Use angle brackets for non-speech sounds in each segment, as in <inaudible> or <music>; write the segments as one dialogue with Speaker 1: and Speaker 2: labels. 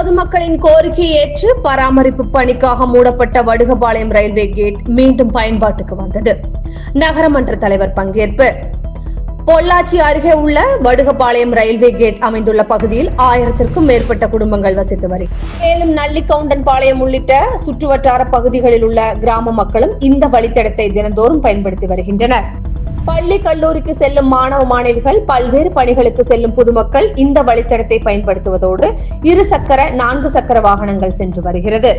Speaker 1: பொதுமக்களின் கோரிக்கையை ஏற்று பராமரிப்பு பணிக்காக மூடப்பட்ட வடுகபாளையம் ரயில்வே கேட் மீண்டும் பயன்பாட்டுக்கு வந்தது. நகரமன்ற தலைவர் பங்கேற்பு. பொள்ளாச்சி அருகே உள்ள வடுகபாளையம் ரயில்வே கேட் அமைந்துள்ள பகுதியில் ஆயிரத்திற்கும் மேற்பட்ட குடும்பங்கள் வசித்து வருகின்றன மேலும் நல்லிக்கவுண்டன் பாளையம் உள்ளிட்ட சுற்றுவட்டார பகுதிகளில் உள்ள கிராம மக்களும் இந்த வழித்தடத்தை தினந்தோறும் பயன்படுத்தி வருகின்றனர். பள்ளி கல்லூரிக்கு செல்லும் மாணவ மாணவிகள் பல்வேறு பணிகளுக்கு செல்லும் பொதுமக்கள் இந்த வழித்தடத்தை பயன்படுத்துவதோடு இரு சக்கர நான்கு சக்கர வாகனங்கள் சென்று வருகிறது.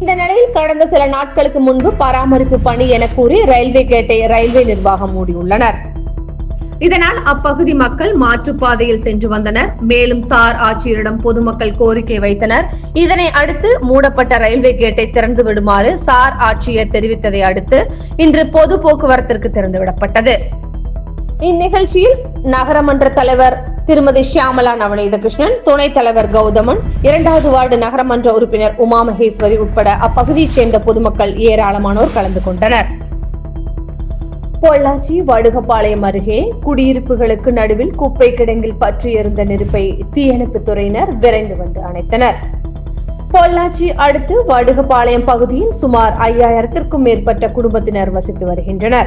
Speaker 1: இந்த நிலையில் கடந்த சில நாட்களுக்கு முன்பு பராமரிப்பு பணி என கூறி ரயில்வே கேட்டை ரயில்வே நிர்வாகம் மூடியுள்ளனர். இதனால் அப்பகுதி மக்கள் மாற்றுப்பாதையில் சென்று வந்தனர். மேலும் சார் ஆட்சியரிடம் பொதுமக்கள் கோரிக்கை வைத்தனர். இதனை அடுத்து மூடப்பட்ட ரயில்வே கேட்டை திறந்து விடுமாறு சார் ஆட்சியர் தெரிவித்ததை அடுத்து இன்று பொது போக்குவரத்திற்கு திறந்துவிடப்பட்டது இந்நிகழ்ச்சியில் நகரமன்ற தலைவர் திருமதி ஷியாமலா நவநீத கிருஷ்ணன் துணைத் தலைவர் கௌதமன் இரண்டாவது வார்டு நகரமன்ற உறுப்பினர் உமா மகேஸ்வரி உட்பட அப்பகுதியைச் சேர்ந்த பொதுமக்கள் ஏராளமானோர் கலந்து கொண்டனர். பொள்ளாச்சி வடுகப்பாளையம் அருகே குடியிருப்புகளுக்கு நடுவில் குப்பை கிடங்கில் பற்றியிருந்த நெருப்பை தீயணைப்புத் துறையினர் விரைந்து வந்து அணைத்தனர். பொள்ளாச்சி அடுத்து வடுகப்பாளையம் பகுதியில் சுமார் ஐயாயிரத்திற்கும் மேற்பட்ட குடும்பத்தினர் வசித்து வருகின்றனர்.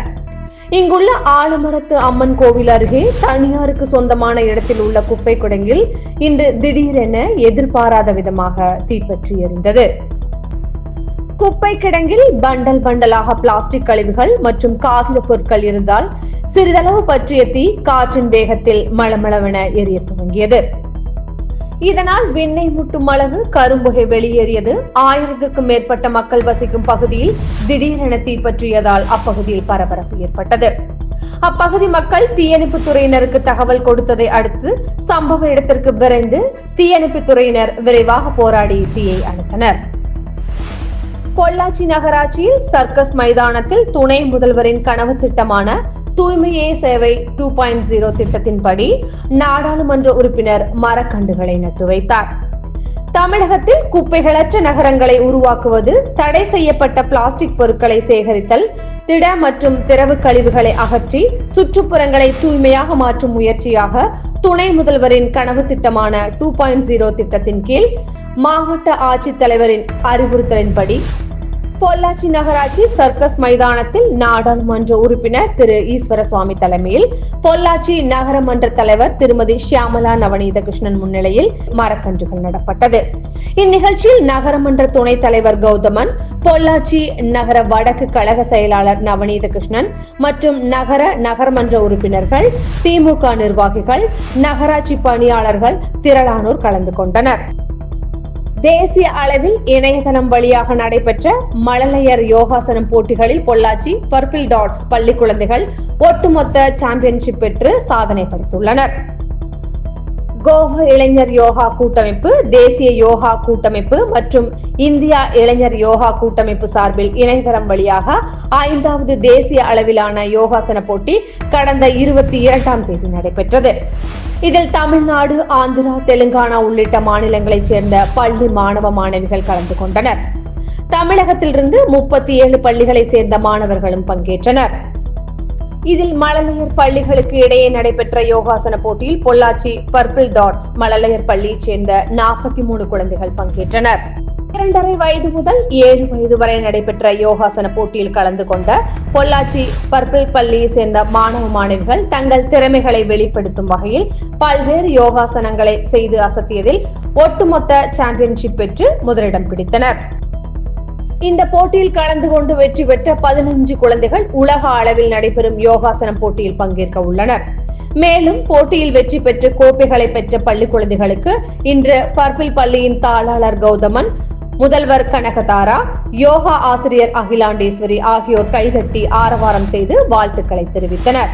Speaker 1: இங்குள்ள ஆலமரத்து அம்மன் கோவில் அருகே தனியாருக்கு சொந்தமான இடத்தில் உள்ள குப்பை குடங்கில் இன்று திடீரென எதிர்பாராத விதமாக தீப்பற்றி எரிந்தது. குப்பை கிடங்கில் பண்டல் பண்டலாக பிளாஸ்டிக் கழிவுகள் மற்றும் காகித பொருட்கள் இருந்தால் சிறிதளவு பற்றிய தீ காற்றின் வேகத்தில் மளமளவென எரிய துவங்கியது. இதனால் விண்ணை முட்டும் அளவு கரும்புகை வெளியேறியது. ஆயிரத்திற்கும் மேற்பட்ட மக்கள் வசிக்கும் பகுதியில் திடீரென தீப்பற்றியதால் அப்பகுதியில் பரபரப்பு ஏற்பட்டது. அப்பகுதி மக்கள் தீயணைப்பு துறையினருக்கு தகவல் கொடுத்ததை அடுத்து சம்பவ இடத்திற்கு விரைந்து தீயணைப்பு துறையினர் விரைவாக போராடி தீயை அணைத்தனர். பொள்ளாச்சி நகராட்சியில் சர்க்கஸ் மைதானத்தில் துணை முதல்வரின் கனவு திட்டமான தூய்மையே சேவை டூ பாயிண்ட் ஜீரோ திட்டத்தின்படி நாடாளுமன்ற உறுப்பினர் மரக்கன்றுகளை நட்டு வைத்தார். தமிழகத்தில் குப்பைகளற்ற நகரங்களை உருவாக்குவது தடை செய்யப்பட்ட பிளாஸ்டிக் பொருட்களை சேகரித்தல் திட மற்றும் திரவு கழிவுகளை அகற்றி சுற்றுப்புறங்களை தூய்மையாக மாற்றும் முயற்சியாக துணை முதல்வரின் கனவு திட்டமான டூ பாயிண்ட் ஜீரோ திட்டத்தின் கீழ் மாவட்ட ஆட்சித்தலைவரின் அறிவுறுத்தலின்படி பொள்ளாச்சி நகராட்சி சர்க்கஸ் மைதானத்தில் நாடாளுமன்ற உறுப்பினர் திரு ஈஸ்வரசுவாமி தலைமையில் பொள்ளாச்சி நகரமன்ற தலைவர் திருமதி ஷியாமலா நவநீத கிருஷ்ணன் முன்னிலையில் மரக்கன்றுகள் நடப்பட்டது. இந்நிகழ்ச்சியில் நகரமன்ற துணைத் தலைவர் கௌதமன் பொள்ளாச்சி நகர வடக்கு கழக செயலாளர் நவநீத கிருஷ்ணன் மற்றும் நகர நகரமன்ற உறுப்பினர்கள் திமுக நிர்வாகிகள் நகராட்சி பணியாளர்கள் திரளானோர் கலந்து கொண்டனர். தேசிய அளவில் இணையதளம் வழியாக நடைபெற்ற மழலையர் யோகாசனம் போட்டிகளில் பொள்ளாச்சி பர்பிள் டாட்ஸ் பள்ளி குழந்தைகள் ஒட்டுமொத்த சாம்பியன்ஷிப் பெற்று சாதனை படைத்துள்ளனர். கோவா இளைஞர் யோகா கூட்டமைப்பு தேசிய யோகா கூட்டமைப்பு மற்றும் இந்தியா இளைஞர் யோகா கூட்டமைப்பு சார்பில் இணையதளம் வழியாக ஐந்தாவது தேசிய அளவிலான யோகாசன போட்டி கடந்த இருபத்தி இரண்டாம் தேதி நடைபெற்றது. இதில் தமிழ்நாடு ஆந்திரா தெலுங்கானா உள்ளிட்ட மாநிலங்களைச் சேர்ந்த பள்ளி மாணவ மாணவிகள் கலந்து கொண்டனர். தமிழகத்திலிருந்து முப்பத்தி ஏழு பள்ளிகளை சேர்ந்த மாணவர்களும் பங்கேற்றனர். இதில் மழலையர் பள்ளிகளுக்கு இடையே நடைபெற்ற யோகாசன போட்டியில் பொள்ளாச்சி பர்பிள் டாட்ஸ் மழலையர் பள்ளியைச் சேர்ந்த நாற்பத்தி மூணு குழந்தைகள் பங்கேற்றனர். இரண்டரை வயது முதல் ஏழு வயது வரை நடைபெற்ற யோகாசன போட்டியில் கலந்து கொண்ட பொள்ளாச்சி பர்பிள் பள்ளியை சேர்ந்த மாணவ மாணவிகள் தங்கள் திறமைகளை வெளிப்படுத்தும் வகையில் பல்வேறு யோகாசனங்களை செய்து அசத்தியதில் ஒட்டுமொத்த சாம்பியன்ஷிப் பெற்று முதலிடம் பிடித்தனர். இந்த போட்டியில் கலந்து கொண்டு வெற்றி பெற்ற பதினஞ்சு குழந்தைகள் உலக அளவில் நடைபெறும் யோகாசனம் போட்டியில் பங்கேற்க உள்ளனர். மேலும் போட்டியில் வெற்றி பெற்று கோப்பைகளை பெற்ற பள்ளி குழந்தைகளுக்கு இன்று பர்பிள் பள்ளியின் தாளாளர் கௌதமன் முதல்வர் கனகதாரா யோகா ஆசிரியர் அகிலாண்டேஸ்வரி ஆகியோர் கைதட்டி ஆரவாரம் செய்து வாழ்த்துக்களை தெரிவித்தனர்.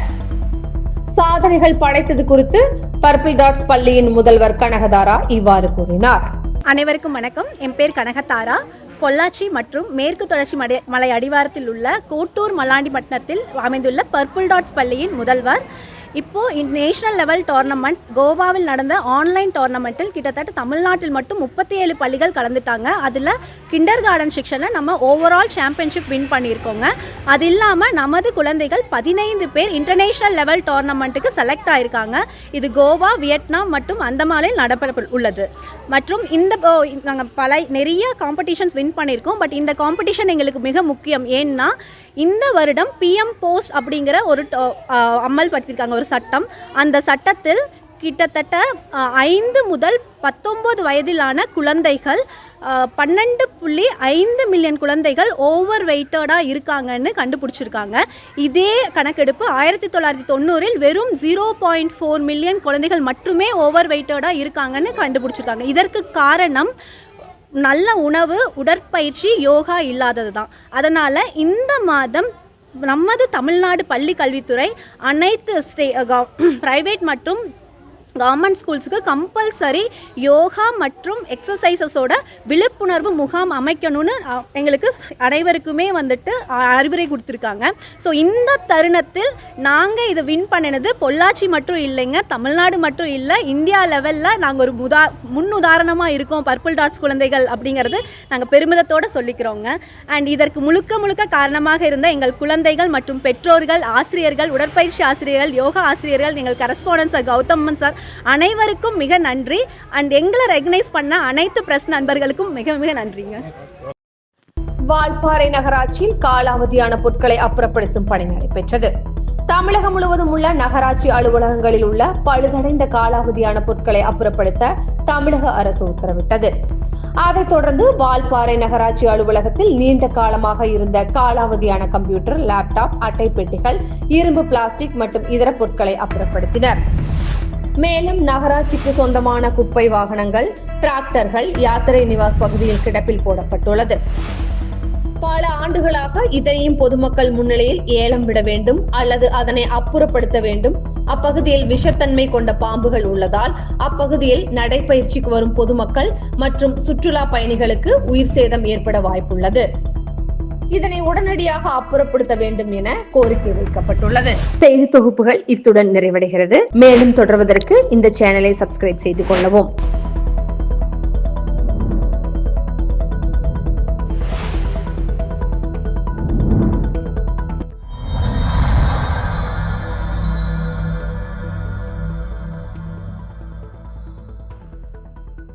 Speaker 1: சாதனைகள் படைத்தது குறித்து பர்பிள் டாட்ஸ் பள்ளியின் முதல்வர் கனகதாரா இவ்வாறு கூறினார்.
Speaker 2: அனைவருக்கும் வணக்கம். என் பேர் கனகதாரா. பொள்ளாச்சி மற்றும் மேற்கு தொடர்ச்சி மடை மலை அடிவாரத்தில் உள்ள கோட்டூர் மலாண்டிப்பட்டினத்தில் அமைந்துள்ள பர்பிள் டாட்ஸ் பள்ளியின் முதல்வர் இப்போது நேஷனல் லெவல் டோர்னமெண்ட் கோவாவில் நடந்த ஆன்லைன் டோர்னமெண்ட்டில் கிட்டத்தட்ட தமிழ்நாட்டில் மட்டும் முப்பத்தி ஏழு பள்ளிகள் கலந்துட்டாங்க. அதில் கிண்டர் கார்டன் செக்ஷனில் நம்ம ஓவரால் சாம்பியன்ஷிப் வின் பண்ணியிருக்கோங்க. அது இல்லாமல் நமது குழந்தைகள் பதினைந்து பேர் இன்டர்நேஷ்னல் லெவல் டோர்னமெண்ட்டுக்கு செலக்ட் ஆயிருக்காங்க. இது கோவா வியட்நாம் மற்றும் அந்தமானில் நடைபெற உள்ளது. மற்றும் இந்த நாங்கள் பல நிறைய காம்படிஷன்ஸ் வின் பண்ணியிருக்கோம். பட் இந்த காம்படிஷன் எங்களுக்கு மிக முக்கியம். ஏன்னா இந்த வருடம் பிஎம் போஸ்ட் அப்படிங்கிற ஒரு டோ- ஆஹ் ஒரு சட்டம். அந்த சட்டத்தில் கிட்டத்தட்ட ஐந்து முதல் பத்தொம்பது வயதிலான குழந்தைகள் பன்னெண்டு புள்ளி ஐந்து மில்லியன் குழந்தைகள் ஓவர் வெயிட்டடாக இருக்காங்கன்னு கண்டுபிடிச்சிருக்காங்க. இதே கணக்கெடுப்பு ஆயிரத்தி தொள்ளாயிரத்தி தொண்ணூறில் வெறும் ஜீரோ பாயிண்ட் ஃபோர் மில்லியன் குழந்தைகள் மட்டுமே ஓவர் வெயிட்டடாக இருக்காங்கன்னு கண்டுபிடிச்சிருக்காங்க. இதற்கு காரணம் நல்ல உணவு உடற்பயிற்சி யோகா இல்லாதது தான் அதனால் இந்த மாதம் நமது தமிழ்நாடு பள்ளி கல்வித்துறை அனைத்து ஸ்டே ப்ரைவேட் <clears throat> மற்றும் கவர்மெண்ட் ஸ்கூல்ஸுக்கு கம்பல்சரி யோகா மற்றும் எக்ஸசைசஸோட விழிப்புணர்வு முகாம் அமைக்கணும்னு அ, எங்களுக்கு அனைவருக்குமே வந்துட்டு அ- அறிவுரை கொடுத்துருக்காங்க. ஸோ இந்த தருணத்தில் நாங்கள் இதை வின் பண்ணினது பொள்ளாச்சி மட்டும் இல்லைங்க தமிழ்நாடு மட்டும் இல்லை இந்தியா லெவலில் நாங்கள் ஒரு முதா முன் உதாரணமாக இருக்கோம் பர்பிள் டாட்ஸ் குழந்தைகள் அப்படிங்கிறது நாங்கள் பெருமிதத்தோடு சொல்லிக்கிறோங்க. அண்ட் இதற்கு முழுக்க முழுக்க காரணமாக இருந்த எங்கள் குழந்தைகள் மற்றும் பெற்றோர்கள் ஆசிரியர்கள் உடற்பயிற்சி ஆசிரியர்கள் யோகா ஆசிரியர்கள் எங்கள் கரஸ்பாண்டன்ட் சார் கௌதமன் சார் அனைவருக்கும் மிக நன்றி. அண்ட் எங்களை ரெகனைஸ் பண்ண அனைத்து பிரஸ் நண்பர்களுக்கும் மிக மிக நன்றிங்க.
Speaker 1: வால்பாறை நகராட்சியில் காலாவதியான பொருட்களை அப்புறப்படுத்தும் பணி நடைபெற்றது. தமிழகம் முழுவதும் உள்ள நகராட்சி அலுவலகங்களில் உள்ள பழுதடைந்த காலாவதியான பொருட்களை அப்புறப்படுத்த தமிழக அரசு உத்தரவிட்டது. அதைத் தொடர்ந்து வால்பாறை நகராட்சி அலுவலகத்தில் நீண்ட காலமாக இருந்த காலாவதியான கம்ப்யூட்டர் லேப்டாப் அட்டை பெட்டிகள் இரும்பு பிளாஸ்டிக் மற்றும் இதர பொருட்களை அப்புறப்படுத்தினர். மேலும் நகராட்சிக்கு சொந்தமான குப்பை வாகனங்கள் டிராக்டர்கள் யாத்திரை நிவாஸ் பகுதியில் கிடப்பில் போடப்பட்டுள்ளது. பல ஆண்டுகளாக இதனையும் பொதுமக்கள் முன்னிலையில் ஏலம் விட வேண்டும் அல்லது அதனை அப்புறப்படுத்த வேண்டும். அப்பகுதியில் விஷத்தன்மை கொண்ட பாம்புகள் உள்ளதால் அப்பகுதியில் நடைபயிற்சிக்கு வரும் பொதுமக்கள் மற்றும் சுற்றுலா பயணிகளுக்கு உயிர் சேதம் ஏற்பட வாய்ப்புள்ளது. இதனை உடனடியாக அப்புறப்படுத்த வேண்டும் என கோரிக்கை வைக்கப்பட்டுள்ளது. செய்தி தொகுப்புகள் இத்துடன் நிறைவடைகிறது. மேலும் தொடர்வதற்கு இந்த சேனலை சப்ஸ்கிரைப் செய்து கொள்ளவும்.